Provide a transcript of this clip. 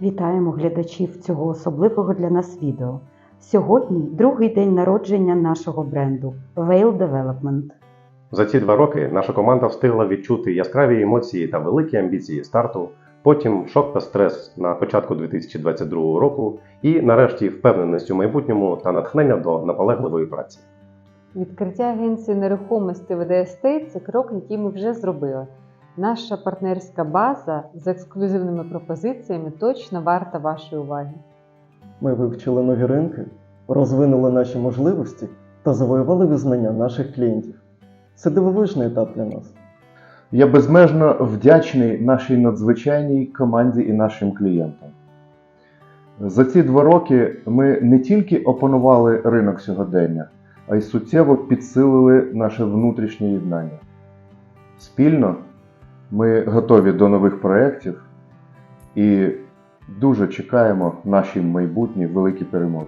Вітаємо глядачів цього особливого для нас відео. Сьогодні другий день народження нашого бренду Veil Development. За ці два роки наша команда встигла відчути яскраві емоції та великі амбіції старту, потім шок та стрес на початку 2022 року, і нарешті впевненість у майбутньому та натхнення до наполегливої праці. Відкриття агенції нерухомості ВД Estate – це крок, який ми вже зробили. Наша партнерська база з ексклюзивними пропозиціями точно варта вашої уваги. Ми вивчили нові ринки, розвинули наші можливості та завоювали визнання наших клієнтів. Це дивовижний етап для нас. Я безмежно вдячний нашій надзвичайній команді і нашим клієнтам. За ці два роки ми не тільки опанували ринок сьогодення, а й суттєво підсилили наше внутрішнє єднання. Спільно ми готові до нових проєктів і дуже чекаємо наші майбутні великі перемоги.